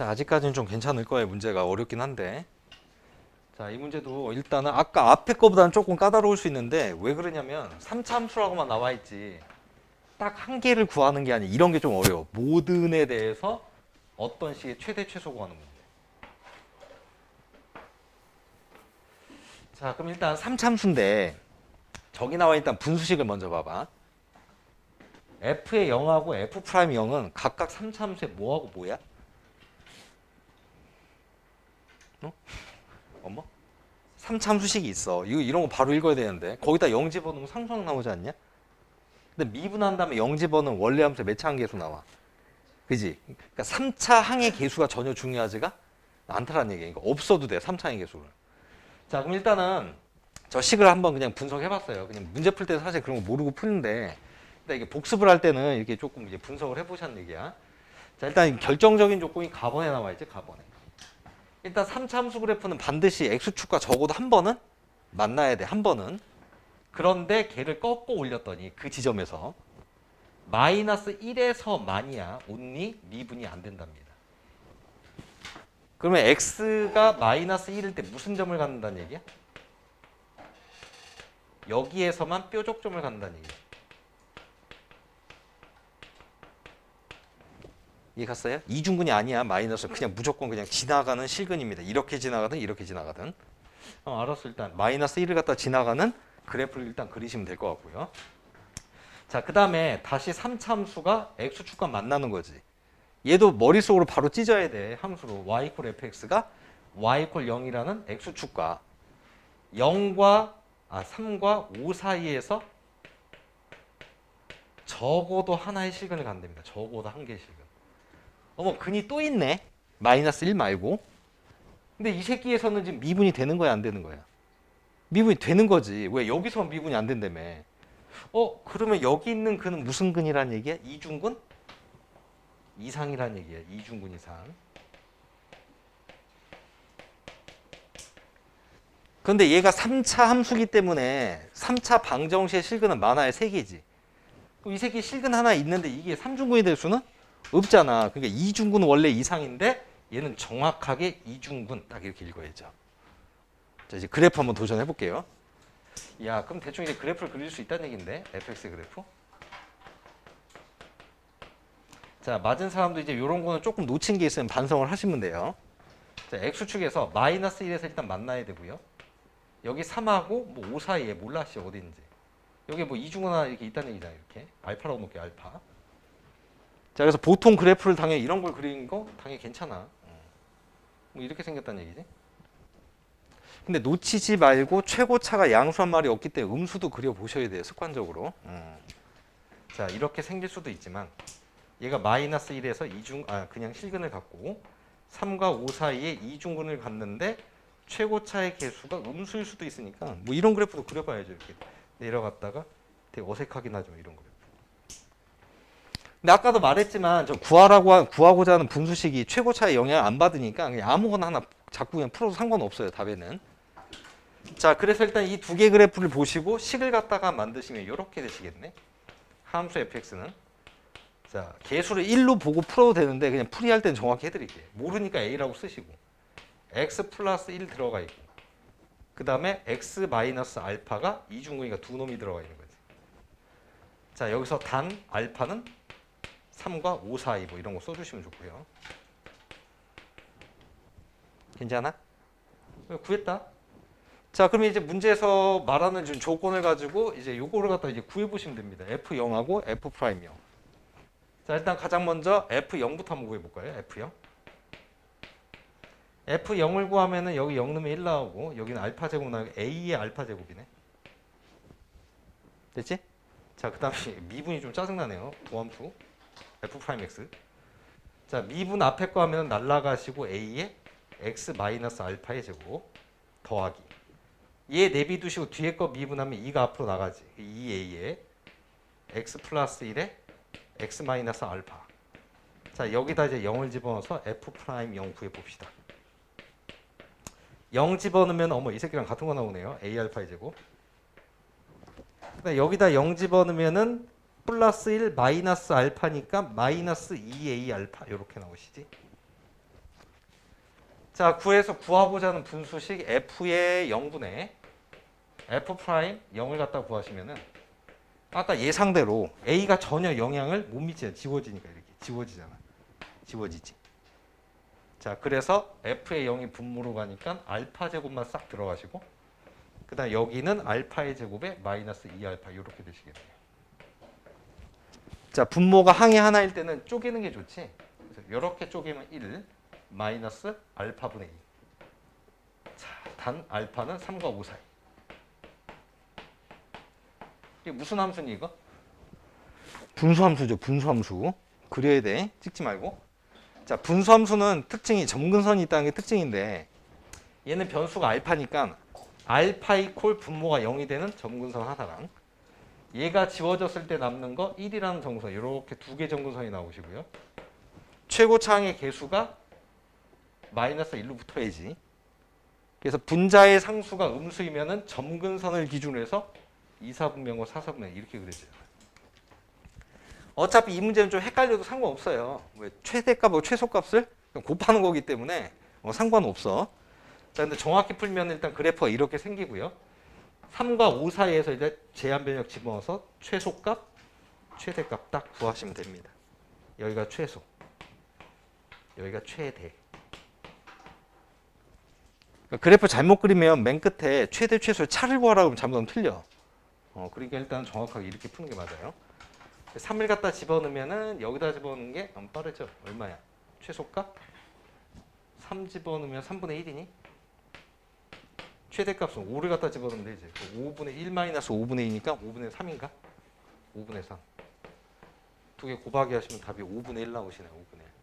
자, 아직까지는 좀 괜찮을 거예요. 문제가 어렵긴 한데. 자, 이 문제도 일단은 아까 앞에 거보다는 조금 까다로울 수 있는데 왜 그러냐면 3차 함수라고만 나와 있지. 딱 한 개를 구하는 게 아니라 이런 게 좀 어려워. 모든에 대해서 어떤 식의 최대 최소 구하는 문제. 자, 그럼 일단 3차 함수인데 저기 나와 있는 분수식을 먼저 봐봐. f의 0하고 f 프라임 0은 각각 3차 함수의 뭐하고 뭐야? 어? 3차 함수식이 있어. 이거 이런 거 바로 읽어야 되는데 거기다 0 집어넣으면 상수항 나오지 않냐? 근데 미분한 다음에 0 집어넣으면 원래 함수의 몇차 항계수 나와? 그지? 그러니까 3차 항의 계수가 전혀 중요하지가 않다라는 얘기야. 그러니까 없어도 돼. 3차 항의 계수를. 자, 그럼 일단은 저 식을 한번 그냥 분석해 봤어요. 그냥 문제 풀 때 사실 그런 거 모르고 푸는데 일단 이게 복습을 할 때는 이렇게 조금 이제 분석을 해보자는 얘기야. 자, 일단 결정적인 조건이 가번에 나와 있지, 가번에. 일단 3차 함수 그래프는 반드시 x축과 적어도 한 번은 만나야 돼, 한 번은. 그런데 걔를 꺾고 올렸더니 그 지점에서 마이너스 1에서 만이야 온리 미분이 안 된답니다. 그러면 x가 마이너스 1일 때 무슨 점을 갖는다는 얘기야? 여기에서만 뾰족점을 갖는다는 얘기야. 이해 갔어요? 이중근이 아니야 마이너스 그냥 무조건 그냥 지나가는 실근입니다. 이렇게 지나가든 이렇게 지나가든. 어, 알았어 일단 마이너스 1을 갖다 지나가는 그래프를 일단 그리시면 될 것 같고요. 자, 그 다음에 다시 3차 함수가 x축과 만나는 거지. 얘도 머릿속으로 바로 찢어야 돼. 함수로 y 이퀄 fx가 y 이퀄 0이라는 x축과 0과 아 3과 5 사이에서 적어도 하나의 실근을 간답니다. 적어도 한 개의 실근. 어머 근이 또 있네. 마이너스 1 말고. 근데 이 새끼에서는 지금 미분이 되는 거야 안 되는 거야? 미분이 되는 거지. 왜 여기서 미분이 안 된다며? 어 그러면 여기 있는 근은 무슨 근이란 얘기야? 이중근? 이상이란 얘기야. 이중근 이상. 근데 얘가 3차 함수기 때문에 3차 방정식의 실근은 만화의 3개지. 그럼 이 새끼 실근 하나 있는데 이게 3중근이 될 수는 없잖아. 그러니까 이중근은 원래 이상인데 얘는 정확하게 이중근 딱 이렇게 읽어야죠. 자 이제 그래프 한번 도전해 볼게요. 야 그럼 대충 이제 그래프를 그릴 수 있다는 얘긴데 fx 그래프. 자 맞은 사람도 이제 이런 거는 조금 놓친 게 있으면 반성을 하시면 돼요. 자 x축에서 마이너스 1에서 일단 만나야 되고요. 여기 3하고 뭐 5 사이에 몰라 씨 어디 있는지. 여기 뭐 이중근 하나 이렇게 있다는 얘기잖아요. 이렇게 알파라고 놓을게요 알파. 자 그래서 보통 그래프를 당연히 이런 걸 그리는 거 당연히 괜찮아. 어. 뭐 이렇게 생겼다는 얘기지. 근데 놓치지 말고 최고차가 양수 한 마리 없기 때문에 음수도 그려 보셔야 돼요 습관적으로. 음. 자 이렇게 생길 수도 있지만 얘가 마이너스 1에서 이중 아 그냥 실근을 갖고 3과 5 사이에 이중근을 갖는데 최고차의 개수가 음수일 수도 있으니까 뭐 이런 그래프도 그려봐야죠 이렇게 내려갔다가 되게 어색하긴 하죠 이런 그래프. 근데 아까도 말했지만 저 구하라고 한- 구하고자 하는 분수식이 최고차의 영향을 안 받으니까 그냥 아무거나 하나 자꾸 그냥 풀어도 상관없어요 답에는. 자 그래서 일단 이 두 개 그래프를 보시고 식을 갖다가 만드시면 이렇게 되시겠네. 함수 fx는 자 개수를 1로 보고 풀어도 되는데 그냥 풀이할 땐 정확히 해드릴게요. 모르니까 a라고 쓰시고 x 플러스 1 들어가 있고 그 다음에 x 마이너스 알파가 이중근이가 두 놈이 들어가 있는 거지. 자 여기서 단 알파는 3과 5 사이 뭐 이런 거 써주시면 좋고요. 괜찮아? 구했다. 자, 그러면 이제 문제에서 말하는 좀 조건을 가지고 이제 요거를 갖다 이제 구해 보시면 됩니다. F0하고 F 프라임 0. 자, 일단 가장 먼저 F0부터 한번 구해 볼까요? F0. F0을 구하면은 여기 0 넣으면 1 나오고 여기는 알파 제곱 나오고 A의 알파 제곱이네. 됐지? 자, 그다음에 미분이 좀 짜증나네요. 도함수. F 프라임 X. 자, 미분 앞에 거 하면 날라가시고 A의 X 마이너스 알파의 제곱 더하기. 얘 내비두시고 뒤에 거 미분하면 2가 앞으로 나가지. 2A의 X 플러스 1에 X 마이너스 알파. 자, 여기다 이제 0을 집어넣어서 F 프라임 0 구해 봅시다. 0 집어넣으면 어머 이 새끼랑 같은 거 나오네요. A 알파의 제곱. 그다음에 여기다 0 집어넣으면은 플러스 1 마이너스 알파니까 마이너스 2A 알파 이렇게 나오시지. 자, 구해서 구하고자 하는 분수식 f의 0분의 f 프라임 0을 갖다 구하시면은 아까 예상대로 a가 전혀 영향을 못 미치잖아. 지워지니까 이렇게 지워지잖아. 지워지지. 자, 그래서 f의 0이 분모로 가니까 알파 제곱만 싹 들어가시고 그다음 여기는 알파의 제곱에 마이너스 2알파 이렇게 되시겠네요. 자, 분모가 항이 하나일 때는 쪼개는 게 좋지. 이렇게 쪼개면 1 마이너스 알파분의 2. 자, 단 알파는 3과 5 사이. 이게 무슨 함수니 이거? 분수함수죠. 분수함수. 그려야 돼. 찍지 말고. 자, 분수함수는 특징이 점근선이 있다는 게 특징인데 얘는 변수가 알파니까 알파 이콜 분모가 0이 되는 점근선 하나랑 얘가 지워졌을 때 남는 거 1이라는 점근선 이렇게 두개 점근선이 나오시고요. 최고차항의 개수가 마이너스 1로 붙어야지. 그래서 분자의 상수가 음수이면은 점근선을 기준으로 해서 2사분면과 4사분면 이렇게 그려져요. 어차피 이 문제는 좀 헷갈려도 상관없어요. 왜 최대값하고 최소값을 곱하는 거기 때문에 어, 상관없어. 자, 근데 정확히 풀면 일단 그래프가 이렇게 생기고요. 3과 5 사이에서 이제 제한 변역 집어넣어서 최소값, 최대값 딱 구하시면 됩니다. 여기가 최소, 여기가 최대. 그러니까 그래프 잘못 그리면 맨 끝에 최대 최소 차를 구하라고 하면 잘못하면 틀려. 어, 그러니까 일단 정확하게 이렇게 푸는 게 맞아요. 3을 갖다 집어넣으면은 여기다 집어넣는 게 안 빠르죠. 얼마야? 최소값? 3 집어넣으면 3분의 1이니? 최대값은 5를 갖다 집어넣으면 되지. 5분의 1 마이너스 5분의 2니까 5분의 3인가? 5분의 3. 두 개 곱하기 하시면 답이 5분의 1 나오시네요. 5분의 1.